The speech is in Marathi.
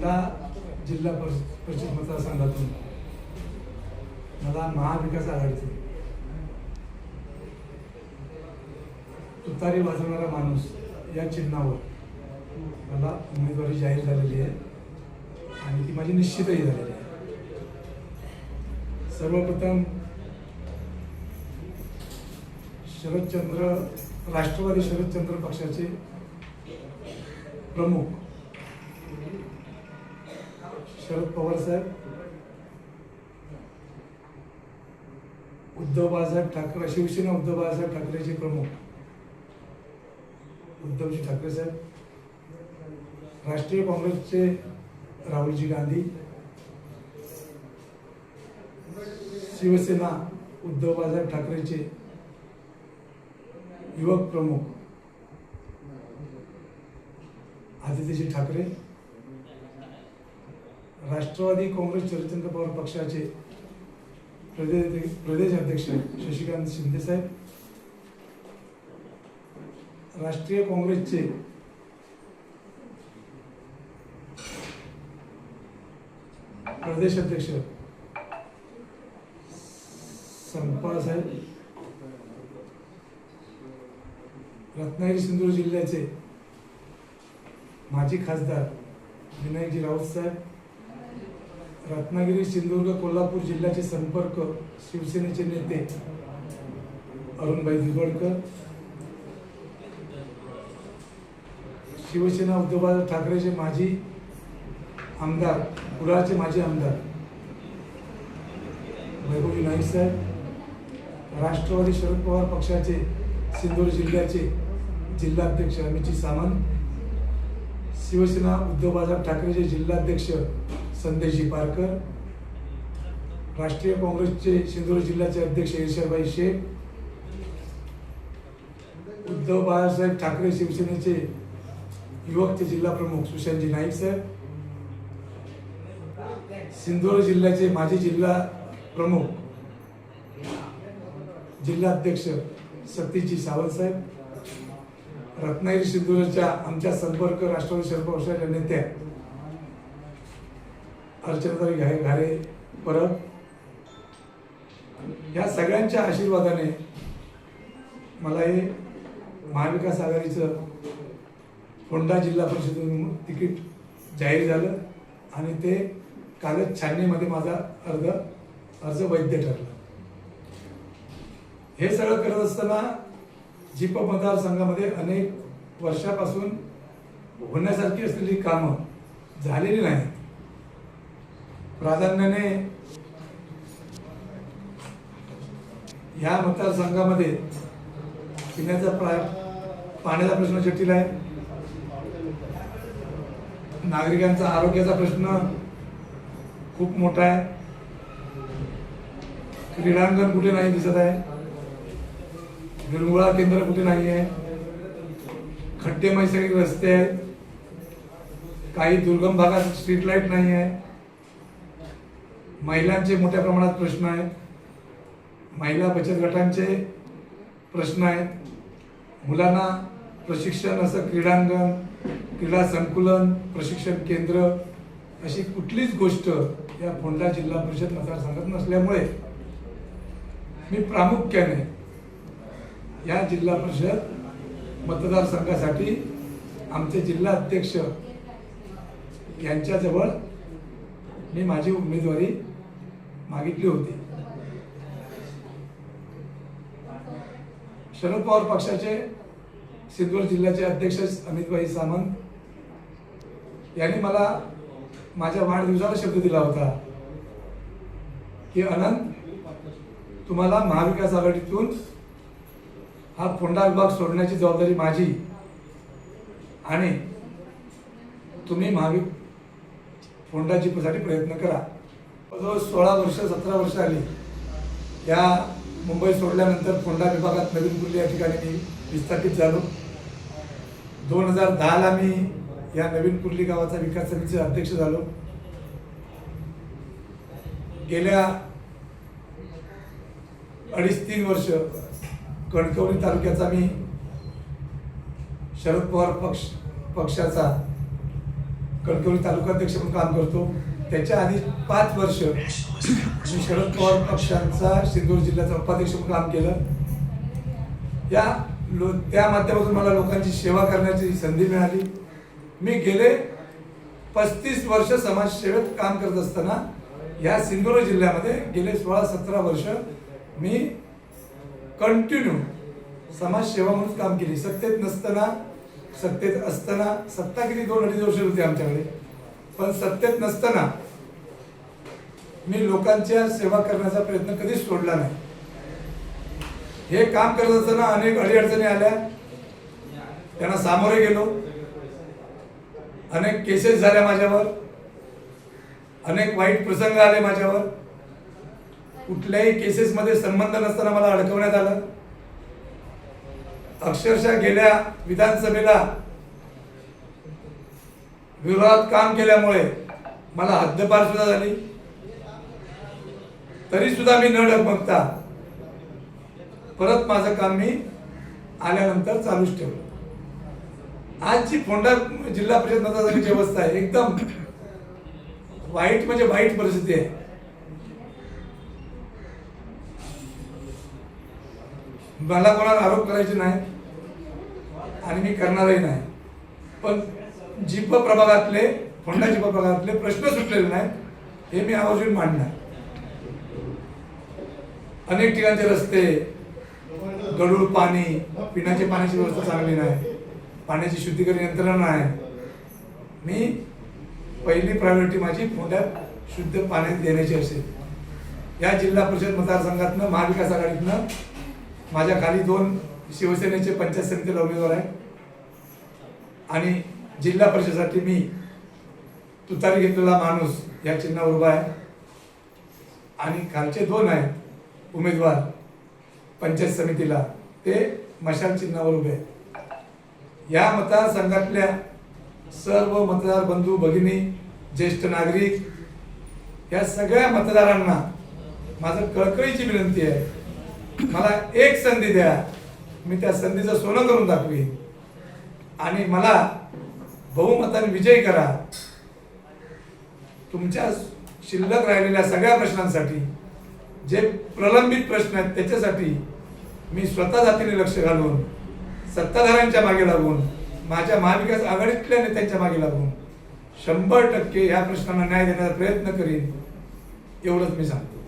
फोंडा जिल्हा परिषद मतदारसंघातून मला महाविकास आघाडीचे. तुतारी वाजवणारा माणूस या चिन्हावर मला उमेदवारी जाहीर झालेली आहे आणि ती माझी निश्चितही झालेली आहे. सर्वप्रथम शरदचंद्र राष्ट्रवादी शरदचंद्र पक्षाचे प्रमुख शरद पवार साहेब उद्धव बाळासाहेब ठाकरे शिवसेना उद्धव बाळासाहेब ठाकरेचे प्रमुख. उद्धवजी ठाकरे साहेब राष्ट्रीय काँग्रेसचे राहुलजी गांधी शिवसेना उद्धव बाळासाहेब ठाकरेचे युवक प्रमुख. आदित्यजी ठाकरे राष्ट्रवादी काँग्रेस शरदचंद्र पवार पक्षाचे प्रदेश प्रदेश अध्यक्ष शशिकांत शिंदे साहेब राष्ट्रीय काँग्रेसचे प्रदेश अध्यक्ष संपासाहेब रत्नागिरी सिंधुदुर्ग जिल्ह्याचे माजी खासदार विनायकजी राऊत साहेब रत्नागिरी सिंधुदुर्ग कोल्हापूर जिल्ह्याचे संपर्क शिवसेनेचे नेते अरुणभाई दिगडकर शिवसेना उद्धव ठाकरेचे माजी आमदार कुडाळचे माजी आमदार वैभवजी नाईक साहेब राष्ट्रवादी शरद पवार पक्षाचे सिंधुदुर्ग जिल्ह्याचे जिल्हाध्यक्ष अमितजी सामंत शिवसेना उद्धव बाळासाहेब ठाकरेचे जिल्हाध्यक्ष संदेशजी पारकर राष्ट्रीय काँग्रेसचे सिंधुदुर्ग जिल्ह्याचे अध्यक्ष ईर्षाबाई शेख उद्धव बाळासाहेब ठाकरे शिवसेनेचे युवकचे जिल्हा प्रमुख सुशांतजी नाईक साहेब सिंधुदुर्ग जिल्ह्याचे माजी जिल्हा प्रमुख जिल्हाध्यक्ष सतीशजी सावंत साहेब रत्नागिरी सिंधुदुर्गच्या आमच्या संपर्क राष्ट्रवादी शरद पक्षाच्या नेत्या अर्चनाताई घाय घारे परब. या सगळ्यांच्या आशीर्वादाने मला हे महाविकास आघाडीचं फोंडा जिल्हा परिषदेतून तिकीट जाहीर झालं आणि ते कागद छाननीमध्ये माझा अर्ज अर्ज वैध ठरला. हे सगळं करत असताना जिप मतदारसंघामध्ये अनेक वर्षापासून होण्यासारखी असलेली कामं झालेली नाहीत. प्राधान्याने ह्या मतदारसंघामध्ये पिण्याचा प्रा पाण्याचा प्रश्न जटिल आहे. नागरिकांचा आरोग्याचा प्रश्न खूप मोठा आहे. क्रीडांगण कुठे नाही दिसत आहे. निर्मुळा केंद्र कुठे नाही आहे खड्डेमय सगळे रस्ते आहेत. काही दुर्गम भागात स्ट्रीट लाइट नाही आहे महिलांचे मोठ्या प्रमाणात प्रश्न आहेत. महिला बचत गटांचे प्रश्न आहेत. मुलांना प्रशिक्षण असं क्रीडांगण क्रीडा संकुलन प्रशिक्षण केंद्र अशी कुठलीच गोष्ट या फोंडा जिल्हा परिषद मतदारसंघात नसल्यामुळे मी प्रामुख्याने या जिल्हा परिषद मतदारसंघासाठी आमचे जिल्हा अध्यक्ष यांच्याजवळ मी माझी उमेदवारी मागितली होती. शरद पवार पक्षाचे सिद्धूर जिल्ह्याचे अध्यक्ष अमितभाई सामंत यांनी मला माझ्या वाढदिवसाला शब्द दिला होता की अनंत तुम्हाला महाविकास आघाडीतून हा फोंडा विभाग सोडण्याची जबाबदारी माझी. आणि तुम्ही महावीर फोंडा जिंकण्यासाठी प्रयत्न करा. जवळ सोळा वर्ष सतरा वर्ष आली या मुंबई सोडल्यानंतर फोंडा विभागात नवीन कुर्ली या ठिकाणी मी विस्थापित झालो. दोन हजार दहाला मी या नवीन कुर्ली गावाचा विकास समितीचे अध्यक्ष झालो. गेल्या अडीच तीन वर्ष कणकवली तालुक्याचा मी शरद पवार पक्ष पक्षाचा कणकवली तालुकाध्यक्ष म्हणून काम करतो. त्याच्या आधी पाच वर्ष मी शरद पवार पक्षांचा सिंधुदुर्ग जिल्ह्याचा उपाध्यक्ष म्हणून काम केलं. या लो त्या माध्यमातून मला लोकांची सेवा करण्याची संधी मिळाली. मी गेले पस्तीस वर्ष समाजसेवेत काम करत असताना या सिंधुदुर्ग जिल्ह्यामध्ये गेले सोळा सतरा वर्ष मी कंटिन्यू समाजसेवा म्हणून काम केली. सत्तेत नसताना सत्तेत असताना सत्ता किती दोन अडीच वर्ष होती आमच्याकडे. पण सत्तेत नसताना मी लोकांच्या सेवा करण्याचा प्रयत्न कधीच सोडला नाही. हे काम करत असताना अनेक अडीअडचणी आल्या. त्यांना सामोरे गेलो. अनेक केसेस झाल्या माझ्यावर. अनेक वाईट प्रसंग आले माझ्यावर. कुठल्याही केसेसमध्ये संबंध नसताना मला अडकवण्यात आलं. अक्षरशः गेल्या विधानसभेला विरोधात काम केल्यामुळे मला हद्दपार सुद्धा झाली. तरी सुद्धा मी न डगमगता परत माझं काम मी आल्यानंतर चालूच ठेवलं. आजची फोंडा जिल्हा परिषद मतदारसंघाची अवस्था आहे एकदम वाईट म्हणजे वाईट परिस्थिती आहे. मला कोणाला आरोप करायचे नाही आणि मी करणारही नाही. पण जीप प्रभागातले फोंडा जीप प्रभागातले प्रश्न सुटलेले नाहीत हे मी आवर्जून मांडणार. अनेक ठिकाणचे रस्ते गडूळ पाणी पिण्याच्या पाण्याची व्यवस्था चांगली नाही पाण्याची शुद्धीकरण यंत्रणा नाही. मी पहिली प्रायोरिटी माझी फोंड्यात शुद्ध पाणी देण्याची असेल. या जिल्हा परिषद मतदारसंघातनं महाविकास आघाडीतनं माझ्या खाली दोन शिवसेनेचे पंचायत समितीला उमेदवार आहेत. आणि जिल्हा परिषदेसाठी मी तुतारी घेतलेला माणूस या चिन्हावर उभा आहे. आणि खालचे दोन आहेत उमेदवार पंचायत समितीला. ते मशाल चिन्हावर उभे आहेत. या मतदारसंघातल्या सर्व मतदार बंधू भगिनी ज्येष्ठ नागरिक या सगळ्या मतदारांना माझं कळकळीची विनंती आहे. मला एक संधी द्या. मी त्या संधीचं सोनं करून दाखवी आणि मला बहुमताने विजयी करा. तुमच्या शिल्लक राहिलेल्या सगळ्या प्रश्नांसाठी जे प्रलंबित प्रश्न आहेत त्याच्यासाठी मी स्वतः जातीने लक्ष घालून सत्ताधाऱ्यांच्या मागे लागून माझ्या महाविकास आघाडीतल्या नेत्यांच्या मागे लागून शंभर टक्के या प्रश्नांना न्याय देण्याचा प्रयत्न करीन एवढंच मी सांगतो.